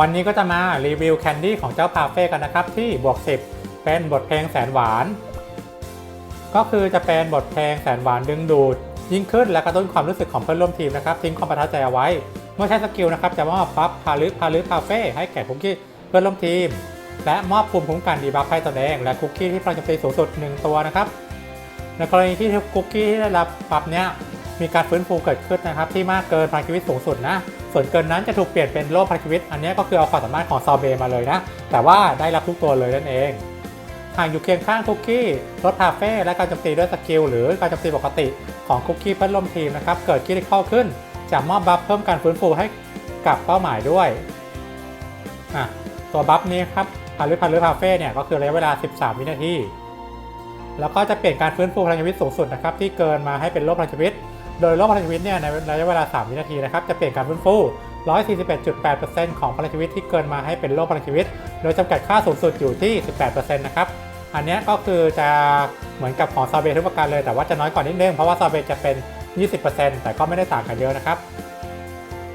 วันนี้ก็จะมารีวิวแคนดี้ของเจ้าพาเฟ่กันนะครับ ที่บวก 10 เป็นบทเพลงแสนหวาน ก็คือจะเป็นบทเพลงแสนหวานดึงดูด ยิ่งขึ้นและกระตุ้นความรู้สึกของเพื่อนร่วมทีมนะครับทิ้งความประทับใจเอาไว้ เมื่อใช้สกิลนะครับจะมอบบัฟพาลึพาลึพาเฟ่ให้แก่คุกกี้เพื่อนร่วมทีม และมอบภูมิคุ้มกันดีบัฟให้ตนเองและคุกกี้ที่พลังโจมตีสูงสุด 1 ตัวนะครับในกรณีที่คุกกี้ที่ได้รับบัฟเนี้ย มีการฟื้นฟูเกิดขึ้นนะครับ ที่มากเกินพลังชีวิตสูงสุดนะ ส่วนเกินนั้นจะถูกเปลี่ยนเป็นโล่พลังชีวิต อันนี้ก็คือเอาความสามารถของซอเบมาเลยนะ แต่ว่าได้รับทุกตัวเลยนั่นเองหากอยู่เคียงข้างคุกกี้ลดพาเฟ่และการโจมตีด้วยสกิลหรือการโจมตีปกติของคุกกี้เพื่อนร่วมทีมนะครับ เกิดคิดเข้าขึ้น จะมอบบัฟเพิ่มการฟื้นฟูให้กับเป้าหมายด้วยอะตัวบัฟนี้ครับพารุพารุพาเฟ่เนี่ยก็คือระยะเวลา 13 วินาทีแล้วก็จะเปลี่ยนการฟื้นฟูพลังชีวิตสูงสุดนะครับที่เกินมาให้เป็นโล่พลังชีวิต โดยโล่พลังชีวิตเนี่ยในระยะเวลา 3 วินาทีนะครับจะเปลี่ยนการฟื้นฟู 141.8%ของพลังชีวิตที่เกินมาให้เป็นโล่พลังชีวิต โดยจำกัดค่าสูงสุดอยู่ที่ 18%นะครับอันนี้ก็คือจะเหมือนกับของซาเบทุกประการเลย แต่ว่าจะน้อยกว่านิดนึงเพราะว่าซาเบจะเป็น 20%แต่ก็ไม่ได้ต่างกันเยอะนะครับ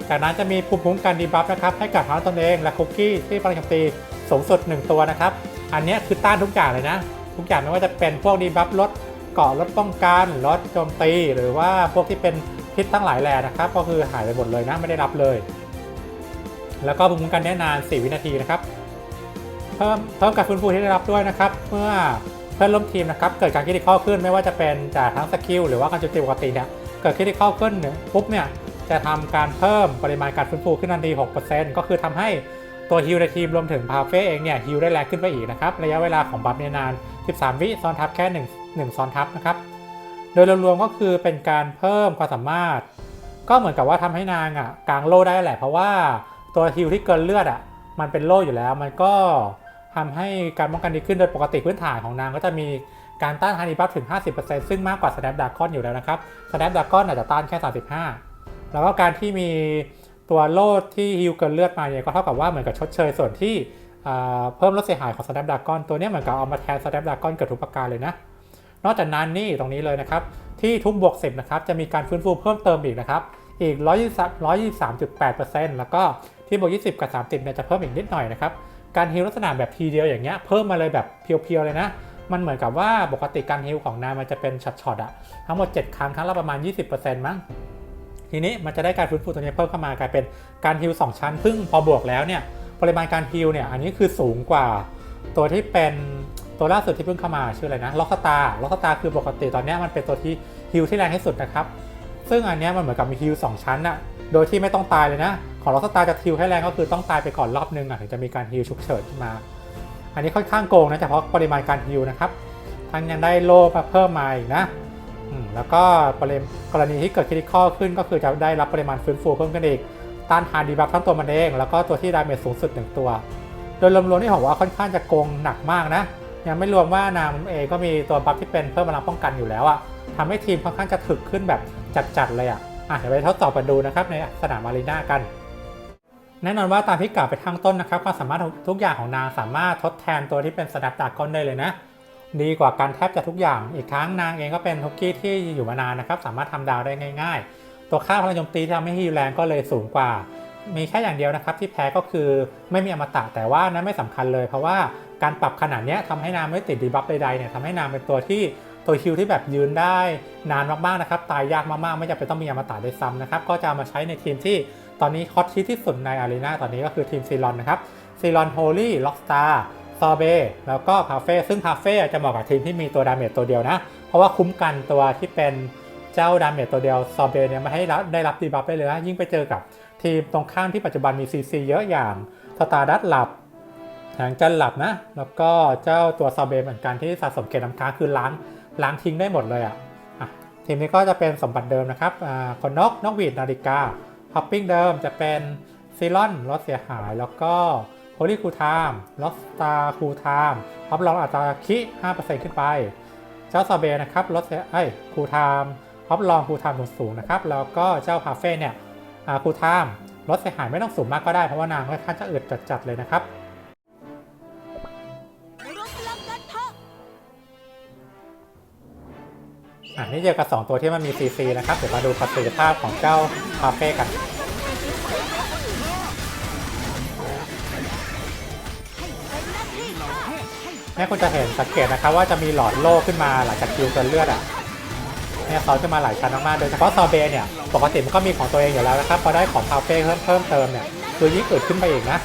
จากนั้นจะมีภูมิคุ้มกันดีบัฟนะครับให้กับทั้งตนเองและคุกกี้ที่พลังโจมตีสูงสุด 1 ตัวนะครับ อันนี้คือต้านทุกอย่างเลยนะ ทุกอย่างไม่ว่าจะเป็นพวกดีบัฟลด เกาะลดป้องกันลดโจมตี หรือว่าพวกที่เป็นพิษทั้งหลายแหล่นะครับ ก็คือหายไปหมดเลยนะไม่ได้รับเลย แล้วก็ภูมิคุ้มกันแน่นาน 4 วินาทีนะครับ เพิ่มเพิ่มการฟื้นฟูที่ได้รับด้วยนะครับ เมื่อเพื่อนร่วมทีมนะครับเกิดการคิดที่ข้อขึ้นไม่ว่าจะเป็นจากทั้งสกิลหรือว่าการโจมตีปกติเนี่ยเกิดคิดที่ข้อขึ้นเนี่ยปุ๊บเนี่ยจะทำการเพิ่มปริมาณการฟื้นฟูขึ้นทันที6%ก็คือทำให้ตัวฮิลในทีมรวมถึงพาเฟ่เองเนี่ยฮิลได้แรงขึ้นไปอีกนะครับ ระยะเวลาของบัฟเนี่ยนาน 13 วิซ้อนทับแค่ 1 1 ซ้อนทับนะครับ โดยรวมๆก็คือเป็นการเพิ่มความสามารถ ก็เหมือนกับว่าทำให้นางอะกลางโล่ได้แหละ เพราะว่าตัวฮิลที่เกินเลือดอะมันเป็นโล่อยู่แล้ว มันก็ทำให้การป้องกันดีขึ้นโดยปกติพื้นฐานของนางก็จะมีการต้านฮันนีบัฟถึง 50%ซึ่งมากกว่า Snap Dragon อยู่แล้วนะครับ Snap Dragon อาจจะต้านแค่ 35 แล้วก็การที่มีตัวโล่ที่ฮิลเกินเลือดมาเนี่ยก็เท่ากับว่าเหมือนกับชดเชยส่วนที่เพิ่มลดเสียหายของ Snap Dragon ตัวเนี้ยเหมือนกับเอามาแทน Snap Dragon เกือบทุกประการเลยนะ นอกจากนั้นนี่ตรงนี้เลยนะครับ ที่ทุกบวก10นะครับจะมีการฟื้นฟูเพิ่มเติมอีกนะครับ อีก 123.8%แล้วก็ที่บวก20 กับ 30เนี่ยจะเพิ่มอีกนิดหน่อยนะครับ การฮิลลักษณะแบบทีเดียวอย่างเงี้ยเพิ่มมาเลยแบบเพียวๆเลยนะ มันเหมือนกับว่าปกติการฮิลของนามันจะเป็นช็อตๆอะทั้งหมด 7 ครั้งครั้งละประมาณ 20%มั้งทีนี้มันจะได้การฟื้นฟูตัวนี้เพิ่มเข้ามากลายเป็นการฮิล2ชั้น ซึ่งพอบวกแล้วเนี่ยปริมาณการฮิลเนี่ยอันนี้คือสูงกว่าตัวที่เป็น ตัวล่าสุดที่เพิ่งเข้ามาชื่ออะไรนะล็อกสตาล็อกสตาคือปกติตอนนี้มันเป็นตัวที่ฮิลที่แรงที่สุดนะครับ ซึ่งอันนี้มันเหมือนกับมีฮิลสองชั้นอะโดยที่ไม่ต้องตายเลยนะ ของล็อกสตาจะฮิลให้แรงก็คือต้องตายไปก่อนรอบนึงอะถึงจะมีการฮิลฉุกเฉินขึ้นมา อันนี้ค่อนข้างโกงนะเฉพาะปริมาณการฮิลนะครับทั้งยังได้โล่มาเพิ่มมาอีกนะแล้วก็ปริมกรณีที่เกิดคริติคอลขึ้นก็คือจะได้รับปริมาณฟื้นฟูเพิ่มขึ้นอีกต้านทานดีบัฟทั้งตัวมันเอง แล้วก็ตัวที่ดาเมจสูงสุดหนึ่งตัว โดยรวมๆที่ผมว่าค่อนข้างจะโกงหนักมากนะ ยังไม่รวมว่านางเอก็มีตัวบัฟที่เป็นเพิ่มพลังป้องกันอยู่แล้วอะทำให้ทีมค่อนข้างจะถึกขึ้นแบบจัดๆเลยอะอะเดี๋ยวไปทดสอบกันดูนะครับในสนามอารีนากัน แน่นอนว่าตามที่กล่าวไปข้างต้นนะครับความสามารถทุกอย่างของนางสามารถทดแทนตัวที่เป็นสแนปดากอนได้เลยนะ ดีกว่าการแทบจะทุกอย่าง อีกครั้งนางเองก็เป็นฮอกกี้ที่อยู่มานานนะครับสามารถทำดาวได้ง่าย ๆ ตัวค่าพลังโจมตีที่ทำให้ฮีลแรงก็เลยสูงกว่ามีแค่อย่างเดียวนะครับที่แพ้ก็คือไม่มีอมตะแต่ว่านั้นไม่สำคัญเลยเพราะว่า การปรับขนาดนี้ทำให้นางไม่ติดดีบัฟใดๆเนี่ยทำให้นางเป็นตัวที่ตัวฮิลที่แบบยืนได้นานมากๆนะครับ ตายยากมากๆ ไม่จำเป็นต้องมีอมตะด้วยซ้ำนะครับ ก็จะามาใช้ในทีมที่ตอนนี้ฮอตฮิตที่สุดในอารีนาตอนนี้ก็คือทีมซีรอนนะครับซีรอนโฮลี่ล็อกสตาร์ซอเบแล้วก็พาเฟ่ซึ่งพาเฟ่จะเหมาะกับทีมที่มีตัวดาเมจตัวเดียวนะ เพราะว่าคุ้มกันตัวที่เป็นเจ้าดาเมจตัวเดียวซอเบเนี่ยไม่ให้รับได้รับดีบัฟได้เลยนะยิ่งไปเจอกับทีมตรงข้ามที่ปัจจุบันมีซีซีเยอะอย่างสตาร์ดัตหลับ หางจันหลับนะ แล้วก็เจ้าตัวซอเบเหมือนกันที่สะสมเกณฑ์น้ำค้างคือล้างล้างทิ้งได้หมดเลยอะอะทีมนี้ก็จะเป็นสมบัติเดิมนะครับอ่าคนนกนกหวีดนาฬิกาฮอปปิ้งเดิมจะเป็นซีรอนลดเสียหาย แล้วก็โ o ลีคูทามล็อกสตาร์คูทามรับรองอัตราคิ 5%ขึ้นไป เจ้าซาเบนะครับลดเสียไอ้คูทามรับรองคูทามสูงนะครับ แล้วก็เจ้าพาเฟ่เนี่ยคูทามลดเสียหายไม่ต้องสูงมากก็ได้เพราะว่านางค่อนข้างจะอึดจัดๆเลยนะครับ อะนี่เดียวกับ 2 ตัวที่มันมีซีซีนะครับ เดี๋ยวมาดูประสิทธิภาพของเจ้าคาเฟ่กันนี่คุณจะเห็นสังเกตนะครับว่าจะมีหลอดโล่ขึ้นมาหลังจากคิวจนเลือดอะเนี่ยเขจะมาหลายชั้นมากๆโดยเฉพาะซอเบเนี่ยปกติมันก็มีของตัวเองอยู่แล้วนะครับพอได้ของคาเฟ่เพิ่มเติมเนี่ยตัวยิ่งเกิดขึ้นไปอีกนะ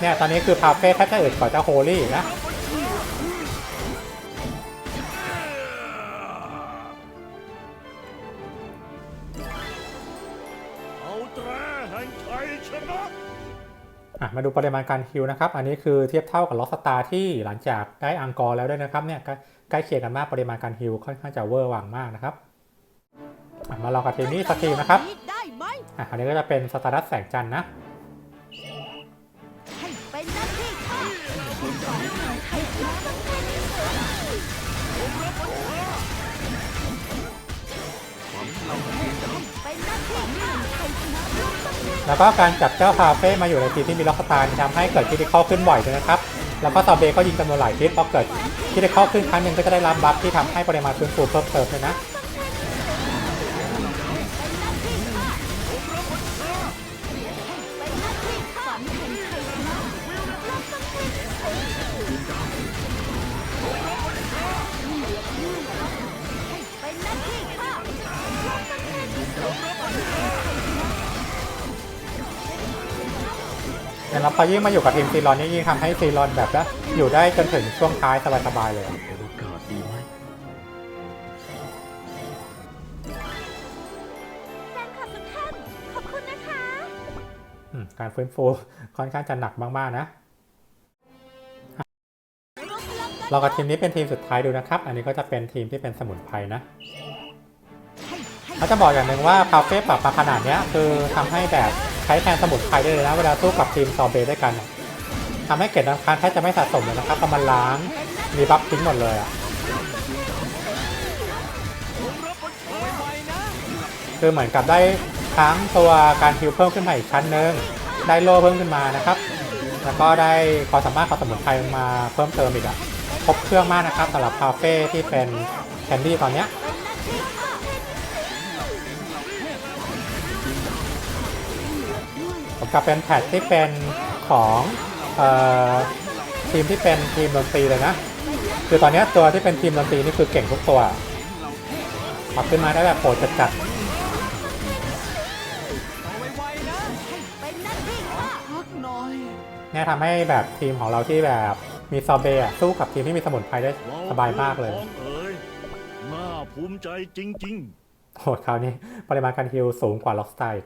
เนี่ย ตอนนี้คือพาเฟ่แทบจะอึดกว่าเจ้าโฮลี่นะมาดูปริมาณการฮิวนะครับ อันนี้คือเทียบเท่ากับล็อกสตาร์ที่หลังจากได้อังกอร์แล้วด้วยนะครับเนี่ยใกล้เคียงกันมากปริมาณการฮิวค่อนข้างจะเวอร์วังมากนะครับมาลองกับทีมนี้สักทีมนะครับอันนี้ก็จะเป็นสตาร์ดัสแสงจันทร์นะ แล้วก็การจับเจ้าพาเฟ่มาอยู่ในทีที่มีล็อกสตาร์ทำให้เกิดคิติคอขึ้นบ่อยเลยนะครับ แล้วก็ซอเบก็ยิงจำนวนหลายทิศพอเกิดคิติคอขึ้นครั้งหนึ่งก็จะได้รับบัฟที่ทำให้ปริมาณฟื้นฟูเพิ่มเติมเลยนะ อย่างเราพอยิ่งมาอยู่กับทีมซีรอนนี่ยิ่งทำให้ซีรอนแบบว่าอยู่ได้จนถึงช่วงท้ายสบายๆเลยอะโอกาสดีไหมแฟนคลับทุกท่านขอบคุณนะคะ อืมการฟื้นฟูค่อนข้างจะหนักมากๆนะรวมพลังกันเรากับทีมนี้เป็นทีมสุดท้ายดูนะครับ อันนี้ก็จะเป็นทีมที่เป็นสมุนไพรนะให้ให้เขาจะบอกอย่างหนึ่งว่าคาเฟ่ปรับมาขนาดเนี้ยคือทำให้แบบ ใช้แทนสมุนไพรได้เลยนะ เวลาสู้กับทีมซอเบด้วยกันทำให้เกล็ดน้ำค้างแทบจะไม่สะสมเลยนะครับเพอมันล้างมีบัฟทิ้งหมดเลยอะคือเหมือนกับได้ทั้งตัวการฮิวเพิ่มขึ้นมาอีกชั้นหนึ่งได้โล่เพิ่มขึ้นมานะครับ แล้วก็ได้ความสามารถของสมุนไพรมาเพิ่มเติมอีกอะครบเครื่องมากนะครับสำหรับคาเฟ่ที่เป็นแคนดี้ตอนเนี้ย กับเป็นแพทที่เป็นของเออทีมที่เป็นทีมดนตรีเลยนะ คือตอนเนี้ยตัวที่เป็นทีมดนตรีนี่คือเก่งทุกตัวปรับขึ้นมาได้แบบโหดจัดเป็นหน้าที่ข้าพักหน่อยๆเนี่ยทำให้แบบทีมของเราที่แบบมีซอเบะสู้กับทีมที่มีสมุนไพรได้สบายมากเลยน้องเอ๋ยน่าภูมิใจจริงโหดคราวนี้ปริมาณการฮิลสูงกว่าล็อกสไตล์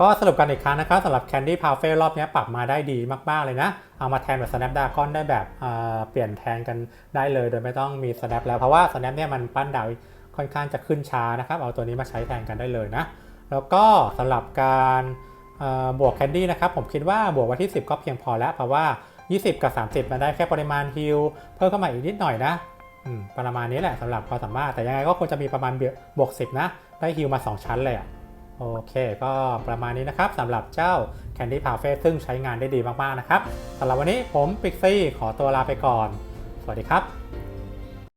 ก็สรุปกันอีกครั้งนะครับสำหรับ Candy p a f e รอบนี้ปรับมาได้ดีมากๆเลยนะ เอามาแทนแบบ Snapdragon ได้แบบเเปลี่ยนแทนกันได้เลยโดยไม่ต้องมี Snap แล้ว เพราะว่า Snap เนี่ยมันปั้นดาวค่อนข้างจะขึ้นช้านะครับ เอาตัวนี้มาใช้แทนกันได้เลยนะ แล้วก็สำหรับการบวก Candy นะครับ ผมคิดว่าบวกไว้ที่ 10 ก็เพียงพอแล้วเพราะว่า 20 กับ 30 มันได้แค่ปริมาณฮิลเพิ่มเข้ามาอีกนิดหน่อยนะอืมประมาณนี้แหละสำหรับความสามารถแต่ยังไงก็ควรจะมีประมาณบวก10นะได้ฮิลมา 2 ชั้นเลยอะ โอเค ก็ประมาณนี้นะครับสำหรับเจ้า Candy p a f e ซึ่งใช้งานได้ดีมาก ๆ นะครับสำหรับวันนี้ผมปิกซี่ขอตัวลาไปก่อน สวัสดีครับ